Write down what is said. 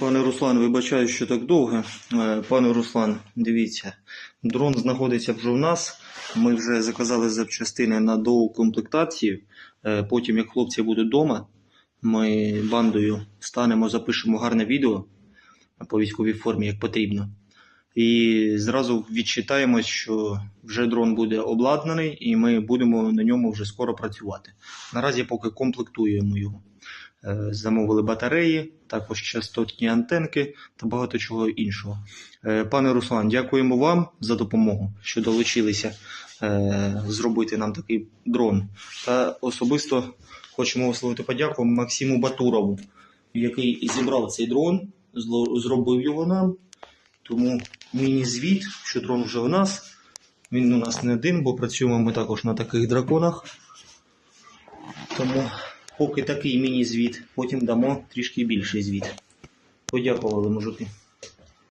Пане Руслан, вибачаю, що так довго. Е, Пане Руслан, дивіться, дрон знаходиться вже в нас. Ми вже заказали запчастини на доукомплектацію. Е, Потім, як хлопці будуть вдома, ми бандою станемо, запишемо гарне відео по військовій формі, як потрібно. І зразу відчитаємось, що вже дрон буде обладнаний, і ми будемо на ньому вже скоро працювати. Наразі поки комплектуємо його. Е, Замовили батареї, також частотні антенки та багато чого іншого. Е, Пане Руслан, дякуємо вам за допомогу, що долучилися е, зробити нам такий дрон. Та особисто хочемо висловити подяку Максиму Батурову, який зібрав цей дрон, зробив його нам. Тому міні-звіт, що дрон вже у нас. Він у нас не один, бо працюємо ми також на таких драконах. Тому поки такий міні-звіт, потім дамо трішки більший звіт. Подякували, мужики.